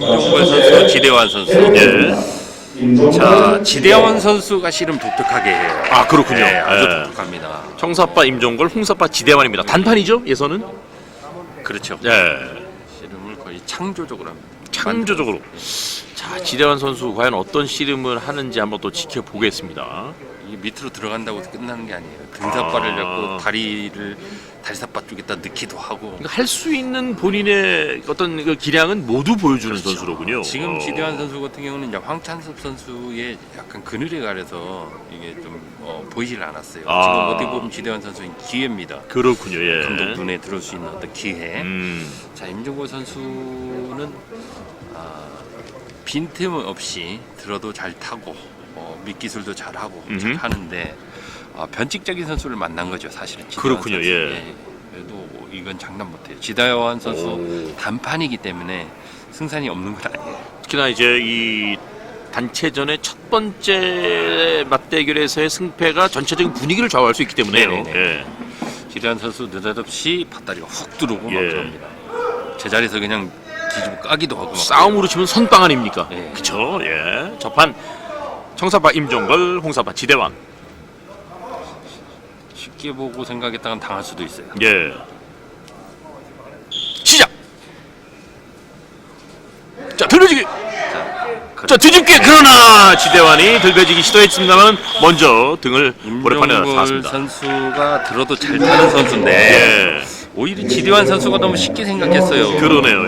임종걸 선수, 지대환 선수. 예. 자, 지대환 선수가 실은 독특하게 해요. 아 그렇군요. 네, 아주 예. 독특합니다. 청사빠 임종걸, 홍사빠 지대환입니다. 단판이죠 예선은? 그렇죠. 예. 씨름을 거의 창조적으로 합니다. 창조적으로. 자 지대환 선수 과연 어떤 씨름을 하는지 한번 또 지켜보겠습니다. 이게 밑으로 들어간다고 끝나는 게 아니에요. 등삿발을 아. 잡고 다리를 다리삿바 쪽에다 넣기도 하고. 그러니까 할수 있는 본인의 어떤 그 기량은 모두 보여주는 선수로군요. 지금 어. 지대환 선수 같은 경우는 이제 황찬섭 선수의 약간 그늘에 가려서 이게 좀 어, 보이질 않았어요. 아. 지금 어떻게 보면 지대환 선수는 기회입니다. 그렇군요. 예. 감독 눈에 들어올 수 있는 어떤 기회. 음. 자 임종걸 선수는 아, 빈틈 없이 들어도 잘 타고 어, 밑기술도 잘하고 음흠. 하는데 아, 어, 변칙적인 선수를 만난 거죠 사실은 그렇군요, 선수. 예. 예. 그래도 이건 장난 못해요 지다현 선수 오. 단판이기 때문에 승산이 없는 건 아니에요 특히나 이제 이 단체전의 첫 번째 맞대결에서의 승패가 전체적인 분위기를 좌우할 수 있기 때문에요. 네, 네, 네. 예. 지다현 선수 느닷없이 밧다리가 훅 들어오고 막 예. 그럽니다 제자리에서 그냥 뒤집어 까기도 하고 막 싸움으로 치면 선빵 아닙니까? 네. 그쵸? 예. 저판 청사파 임종걸, 홍사파 지대왕. 쉽게 보고 생각했다간 당할 수도 있어요. 예. 시작. 자 들배지기. 자, 자 뒤집기 그러나 지대환이 들배지기 시도했습니다만 먼저 등을 모래판에 임종걸 닿았습니다. 선수가 들어도 잘 타는 선수인데 예. 오히려 지대환 선수가 너무 쉽게 생각했어요. 그러네요. 예.